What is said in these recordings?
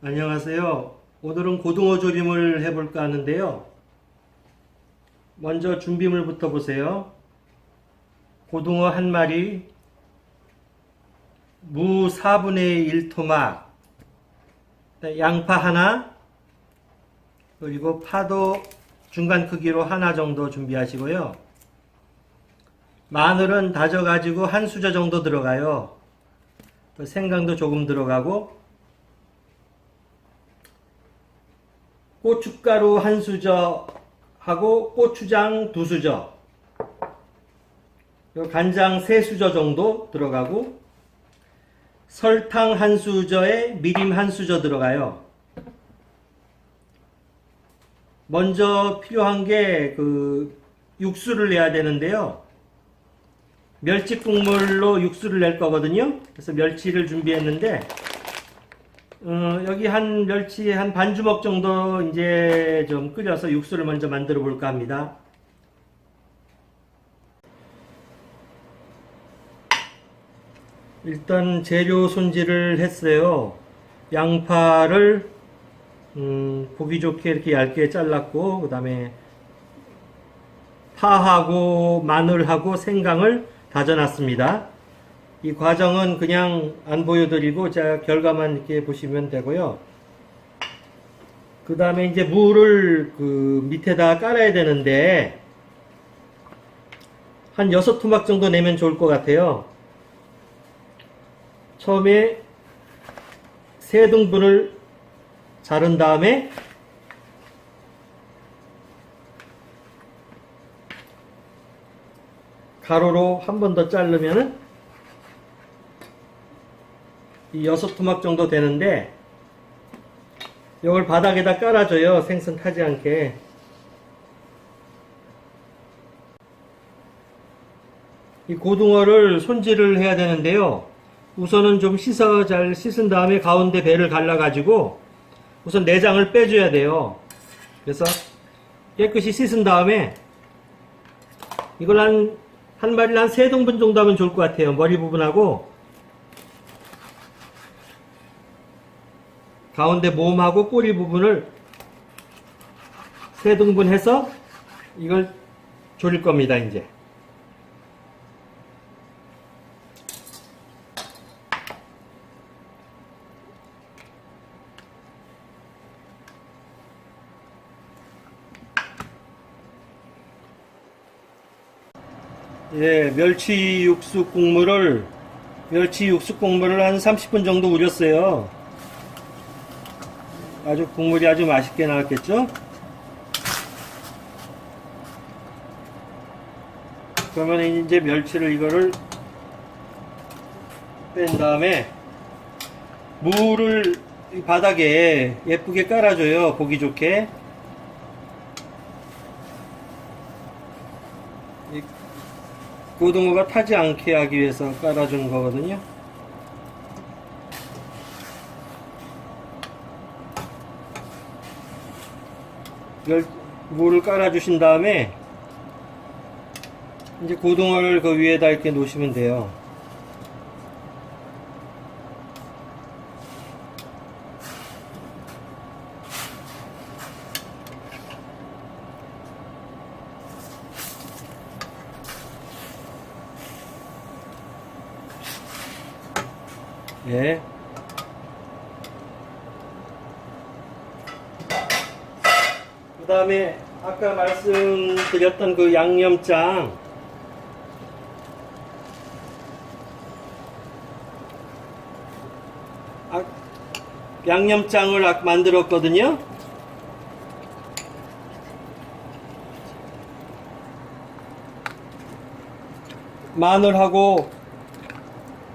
안녕하세요. 오늘은 고등어 조림을 해볼까 하는데요. 먼저 준비물부터 보세요. 고등어 한 마리, 무 4분의 1 토막, 양파 하나, 그리고 파도 중간 크기로 하나 정도 준비하시고요. 마늘은 다져가지고 한 수저 정도 들어가요. 또 생강도 조금 들어가고, 고춧가루 한 수저 하고 고추장 두 수저 간장 세 수저 정도 들어가고 설탕 한 수저에 미림 한 수저 들어가요. 먼저 필요한 게 그 육수를 내야 되는데요. 멸치 국물로 육수를 낼 거거든요. 그래서 멸치를 준비했는데 어, 여기 한 멸치 한 반 주먹 정도 이제 좀 끓여서 육수를 먼저 만들어 볼까 합니다. 일단 재료 손질을 했어요. 양파를 음, 보기 좋게 이렇게 얇게 잘랐고 그 다음에 파하고 마늘하고 생강을 다져놨습니다. 이 과정은 그냥 안 보여드리고 제가 결과만 이렇게 보시면 되고요. 그 다음에 이제 물을 그 밑에다 깔아야 되는데 한 여섯 토막 정도 내면 좋을 것 같아요. 처음에 세 등분을 자른 다음에 가로로 한 번 더 자르면은 이 여섯 토막 정도 되는데 이걸 바닥에다 깔아줘요. 생선 타지 않게. 이 고등어를 손질을 해야 되는데요. 우선은 좀 씻어 잘 씻은 다음에 가운데 배를 갈라 가지고 우선 내장을 빼줘야 돼요. 그래서 깨끗이 씻은 다음에 이걸 한, 한 마리를 한세 등분 정도 하면 좋을 것 같아요. 머리 부분하고 가운데 몸하고 꼬리 부분을 세 등분해서 이걸 조릴 겁니다, 이제. 예, 멸치 육수 국물을 멸치 육수 국물을 한 30분 정도 우렸어요. 아주 국물이 아주 맛있게 나왔겠죠? 그러면 이제 멸치를 이거를 뺀 다음에 이 바닥에 예쁘게 깔아줘요. 보기 좋게. 이 고등어가 타지 않게 하기 위해서 깔아준 거거든요. 이걸 물을 깔아 주신 다음에 이제 고등어를 그 위에다 이렇게 놓으시면 돼요. 예. 다음에 아까 말씀드렸던 그 양념장. 아, 양념장을 아까 만들었거든요. 마늘하고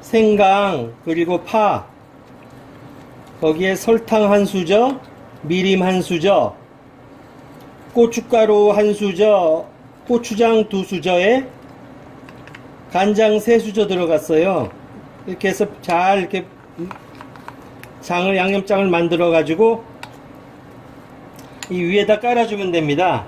생강 그리고 파. 거기에 설탕 한 수저 미림 한 수저 고춧가루 한 수저, 고추장 두 수저에 간장 세 수저 들어갔어요. 이렇게 해서 잘 이렇게 장을 양념장을 만들어 가지고 이 위에다 깔아주면 됩니다.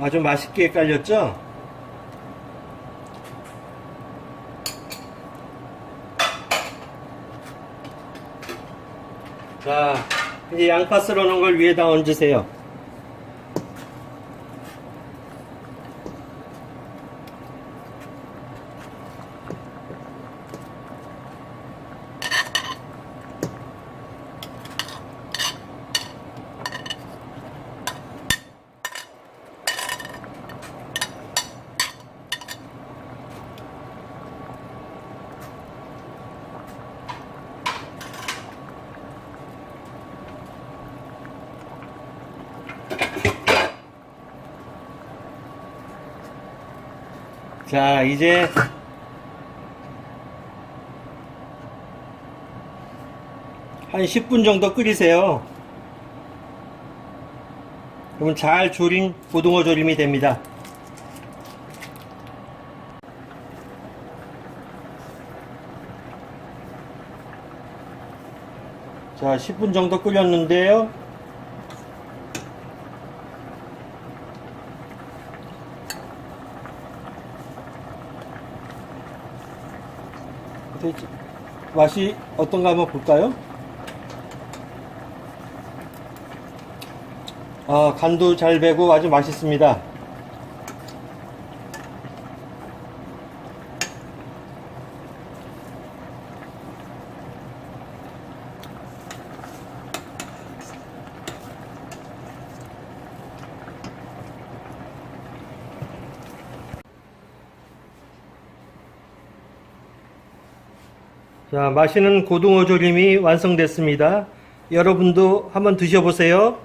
아주 맛있게 깔렸죠? 자, 이제 양파 썰어 놓은 걸 위에다 얹으세요. 자, 이제 한 10분 정도 끓이세요. 그러면 잘 조린 고등어 조림이 됩니다. 자, 10분 정도 끓였는데요. 어떻게 맛이 어떤가 한번 볼까요? 아, 간도 잘 배고 아주 맛있습니다. 자, 맛있는 고등어 조림이 완성됐습니다. 여러분도 한번 드셔보세요.